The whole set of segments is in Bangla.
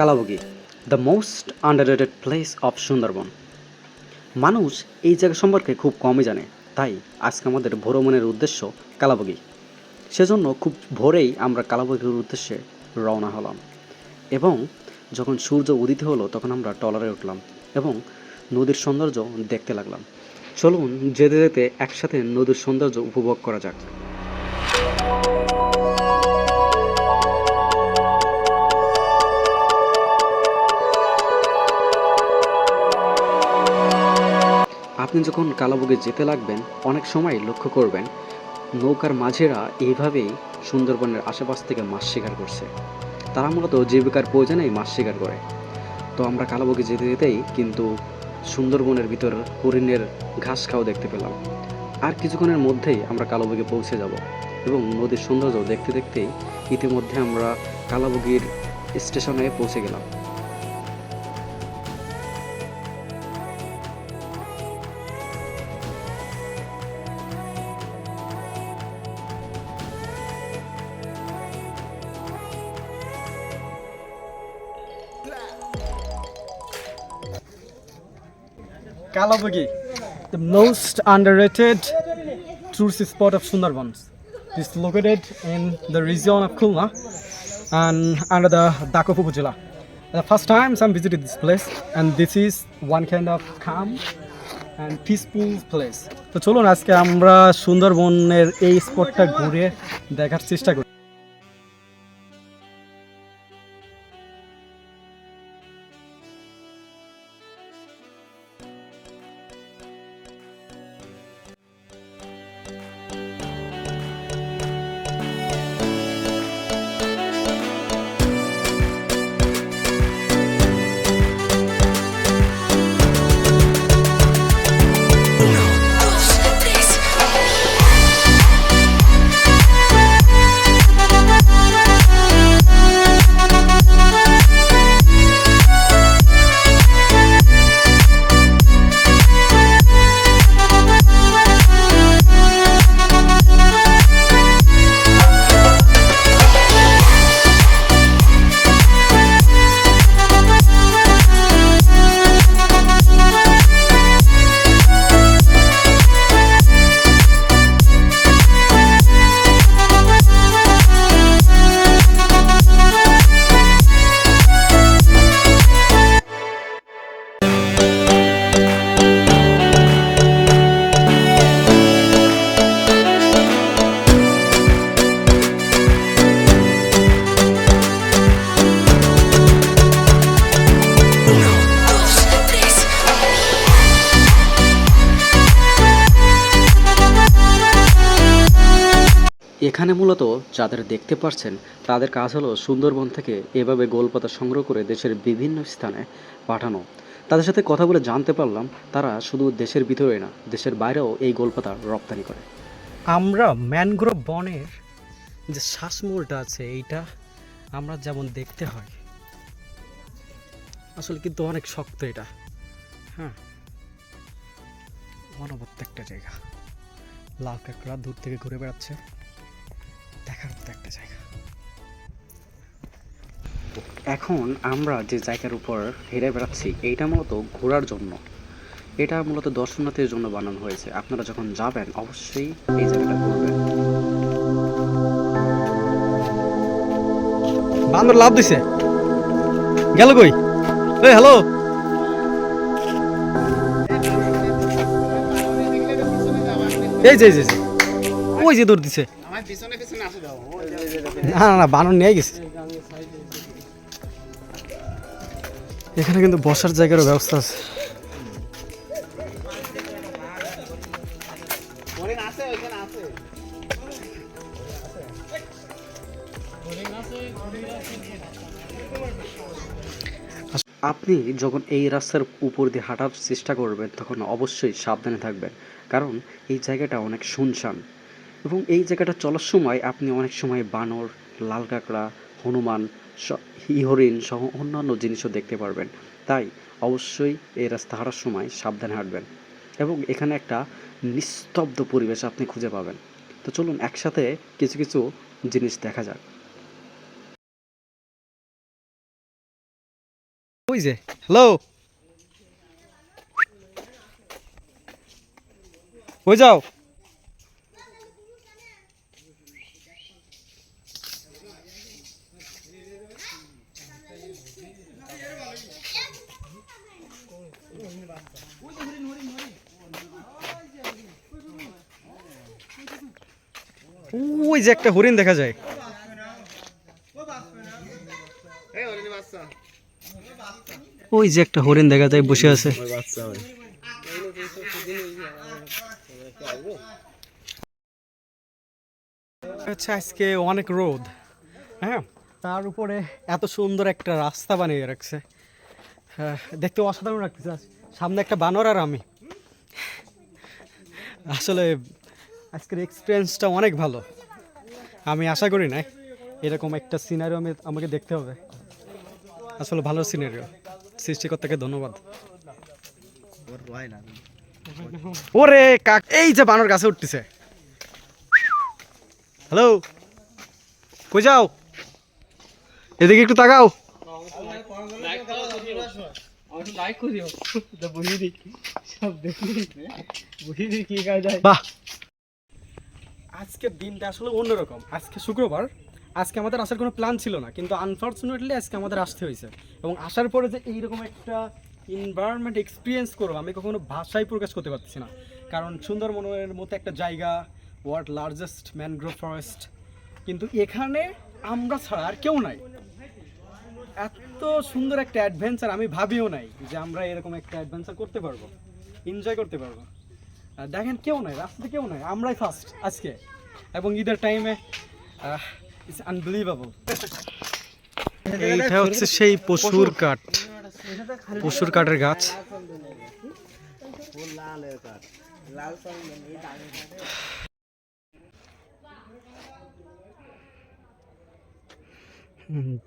Kalabogi the most underrated place of Sundarban. মানুষ এই জায়গা সম্পর্কে খুব কমই জানে, তাই আজকে আমাদের ভ্রমণের উদ্দেশ্য কালাবুগি। সেজন্য খুব ভোরেই আমরা কালাবুগির উদ্দেশ্যে রওনা হলাম। এবং যখন সূর্য উদিত হলো, তখন আমরা টলারে উঠলাম এবং নদীর সৌন্দর্য দেখতে লাগলাম। চলুন যেতে যেতে একসাথে নদীর সৌন্দর্য উপভোগ করা যাক। আপনি যখন কালাবুগে যেতে লাগবেন, অনেক সময় লক্ষ্য করবেন, নৌকার মাঝেরা এইভাবেই সুন্দরবনের আশেপাশ থেকে মাছ শিকার করছে। তারা মূলত জীবিকার প্রয়োজনেই মাছ শিকার করে। তো আমরা কালাবুগে যেতে যেতেই কিন্তু সুন্দরবনের ভিতর হরিণের ঘাস খাওয়া দেখতে পেলাম। আর কিছুক্ষণের মধ্যেই আমরা কালাবুগে পৌঁছে যাব এবং নদীর সৌন্দর্য দেখতে দেখতেই ইতিমধ্যে আমরা কালাবুগির স্টেশনে পৌঁছে গেলাম। Kalabagi, the most underrated tourist spot of Sundarbans. It's located in the region of Khulna and under the Dakop Upazila. The first time I'm visited this place and this is one kind of calm and peaceful place. তো চলুন আজকে আমরা সুন্দরবনের এই স্পটটা ঘুরে দেখার চেষ্টা করি এখানে মূলত যাদের দেখতে পাচ্ছেন তাদের কাজ হলো সুন্দরবন থেকে এভাবে গোলপাতা সংগ্রহ করে দেশের বিভিন্ন স্থানে পাঠানো। তাদের সাথে কথা বলে জানতে পারলাম, তারা শুধু দেশের ভিতরে না, দেশের বাইরেও এই গোলপাতা রপ্তানি করে। আমরা ম্যানগ্রোভ বনের যে শ্বাসমূলটা আছে, এইটা আমরা যেমন দেখতে হয়, আসলে কিন্তু অনেক শক্ত এটা। হ্যাঁ অনবদ্য একটা জায়গা। লাল কাঁকড়া দূর থেকে ঘুরে বেড়াচ্ছে। দেখার মতো একটা জায়গা। এখন আমরা যে জায়গার উপর হেরে বেড়াচ্ছি এইটা মূলত ঘোরার জন্য। এটা মূলত দর্শনার্থীর জন্য বানানো হয়েছে। আপনারা যখন যাবেন অবশ্যই এই জায়গাটা ঘুরবেন। বান্দর লাভ দিছে। গেল কই? এই হ্যালো? এই যে। ওই যে দৌড় দিছে। আমার পিছনে পিছনে আসে দাও না না না বানর নিয়ে গেছে। এখানে কিন্তু বসার জায়গারও ব্যবস্থা আছে। আপনি যখন এই রাস্তার উপর দিয়ে হাঁটার চেষ্টা করবেন তখন অবশ্যই সাবধানে থাকবেন। কারণ এই জায়গাটা অনেক শুনশান। এবং এই জায়গাটা চলার সময় আপনি অনেক সময় বানর, লাল কাঁকড়া, হনুমান, স- হরিণ সহ অন্যান্য জিনিসও দেখতে পারবেন। তাই অবশ্যই এই রাস্তা হাঁটার সময় সাবধানে হাঁটবেন এবং এখানে একটা নিস্তব্ধ পরিবেশ আপনি খুঁজে পাবেন। তো চলুন একসাথে কিছু কিছু জিনিস দেখা যাক। ওই যে, হ্যালো? কই যাও। ওই যে একটা হরিণ দেখা যায়। ওই যে একটা হরিণ দেখা যায় বসে আছে। আচ্ছা আজকে অনেক রোদ হ্যাঁ? তার উপরে এত সুন্দর একটা রাস্তা বানিয়ে রাখছে। হ্যাঁ, দেখতে অসাধারণ লাগতেছে সামনে একটা বানর আর আমি। আসলে আজকের এক্সপিরিয়েন্সটা অনেক ভালো। আমি আশা করি না এরকম একটা সিনারিও আমি আমাকে দেখতে হবে। আসলে ভালো সিনারিও সৃষ্টিকর্তাকে ধন্যবাদ। ওরে কাক এই যে বানর গাছে উঠতেছে। হ্যালো কই যাও? এদিকে একটু তাকাও। বাহ। আজকের দিনটা আসলে অন্যরকম। আজকে শুক্রবার, আজকে আমাদের আসার কোনো প্ল্যান ছিল না, কিন্তু আনফর্চুনেটলি আজকে আমাদের আসতে হয়েছে। এবং আসার পরে যে এইরকম একটা এনভায়রনমেন্ট এক্সপিরিয়েন্স করব, আমি কখনো ভাষায় প্রকাশ করতে পারছি না। কারণ সুন্দরবনের মতো একটা জায়গা ওয়ার্ল্ড লার্জেস্ট ম্যানগ্রোভ ফরেস্ট কিন্তু এখানে আমরা ছাড়া আর কেউ নাই। এত সুন্দর একটা অ্যাডভেঞ্চার আমি ভাবিও নাই যে আমরা এরকম একটা অ্যাডভেঞ্চার করতে পারব এনজয় করতে পারব। দেখেন কেউ নাই, রাস্তাতে কেউ নাই, আমরাই ফার্স্ট আজকে। এবং ঈদের টাইমে ইটস আনবিলিভেবল এইটা হচ্ছে সেই পশুর কাঠ। পশুর কাঠের গাছ।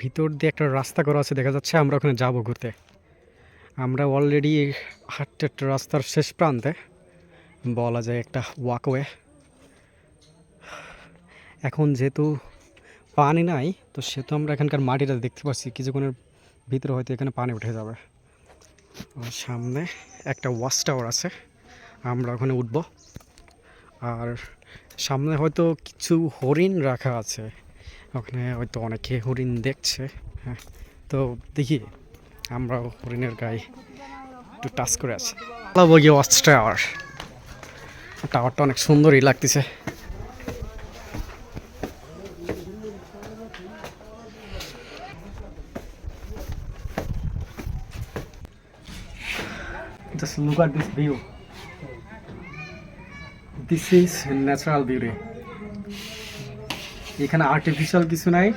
ভিতর দিয়ে একটা রাস্তা করা আছে, দেখা যাচ্ছে আমরা ওখানে যাব ঘুরতে। আমরা অলরেডি হাঁটতে একটা রাস্তার শেষ প্রান্তে। বলা যায় একটা ওয়াকওয়ে এখন যেহেতু পানি নাই, তো সেহেতু আমরা এখানকার মাটিটা দেখতে পাচ্ছি। কিছুক্ষণের ভিতরে হয়তো এখানে পানি উঠে যাবে। সামনে একটা ওয়াচ টাওয়ার আছে। আমরা ওখানে উঠব। আর সামনে হয়তো কিছু হরিণ রাখা আছে। ওখানে হয়তো অনেকে হরিণ দেখছে। হ্যাঁ তো দেখি আমরা হরিণের গায়ে একটু টাচ করে আছি। বগি ওয়াচ টাওয়ার টাওয়ারটা অনেক সুন্দরই লাগতেছে Just look at this view. This is natural beauty. এখানে আর্টিফিশিয়াল কিছু নাই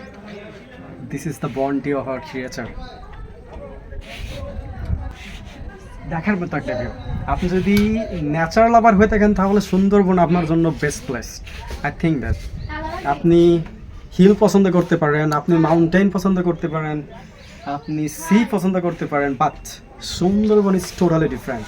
this is the bounty of our creature দেখার মতো একটা ভিউ আপনি যদি ন্যাচারাল আবার হয়ে থাকেন, তাহলে সুন্দরবন আপনার জন্য best place I think that আপনি হিল পছন্দ করতে পারেন, আপনি মাউন্টেন পছন্দ করতে পারেন, আপনি সি পছন্দ করতে পারেন but Sundarban is totally different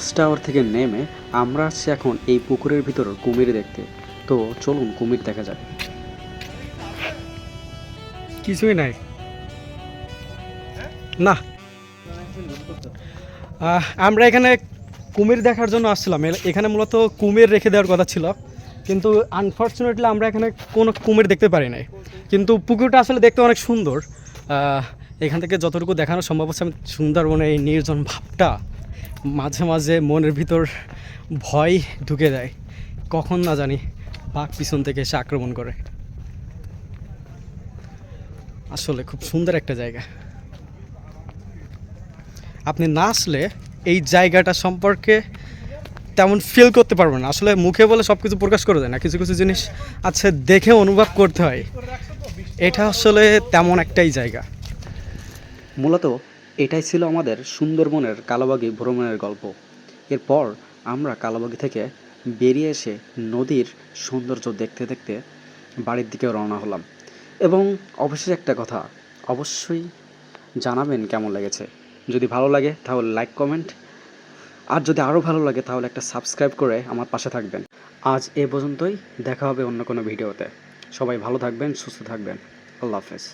watch tower থেকে নেমে আমরা আসছি এখন এই পুকুরের ভিতর কুমির দেখতে। তো চলুন কুমির দেখা যাক। কিছুই নাই। না। আমরা এখানে কুমির দেখার জন্য আসছিলাম। এখানে মূলত কুমির রেখে দেওয়ার কথা ছিল। কিন্তু আনফর্চুনেটলি আমরা এখানে কোনো কুমির দেখতে পারি নাই। কিন্তু পুকুরটা আসলে দেখতে অনেক সুন্দর। এখান থেকে যতটুকু দেখানো সম্ভব হচ্ছে, আমি সুন্দরবনের এই নির্জন ভাবটা মাঝে মাঝে মনের ভিতর ভয় ঢুকে দেয় কখন না জানি বাঘ পিছন থেকে এসে আক্রমণ করে। আসলে খুব সুন্দর একটা জায়গা। আপনি না আসলে এই জায়গাটা সম্পর্কে তেমন ফিল করতে পারবেন না। আসলে মুখে বলে সব কিছু প্রকাশ করে দেয় না। কিছু কিছু জিনিস আছে দেখে অনুভব করতে হয়। এটা আসলে তেমন একটাই জায়গা। মূলত এটাই ছিল আমাদের সুন্দরবনের কালাবাগি ভ্রমণের গল্প। এরপর আমরা কালাবাগি থেকে বেরিয়ে এসে নদীর সৌন্দর্য দেখতে দেখতে বাড়ির দিকে রওনা হলাম। এবং অবশেষে একটা কথা, অবশ্যই জানাবেন কেমন লেগেছে। যদি ভালো লাগে তাহলে লাইক কমেন্ট আর যদি আরও ভালো লাগে তাহলে একটা সাবস্ক্রাইব করে আমার পাশে থাকবেন। আজ এ পর্যন্তই, দেখা হবে অন্য কোনো ভিডিওতে। সবাই ভালো থাকবেন, সুস্থ থাকবেন। আল্লাহ হাফেজ।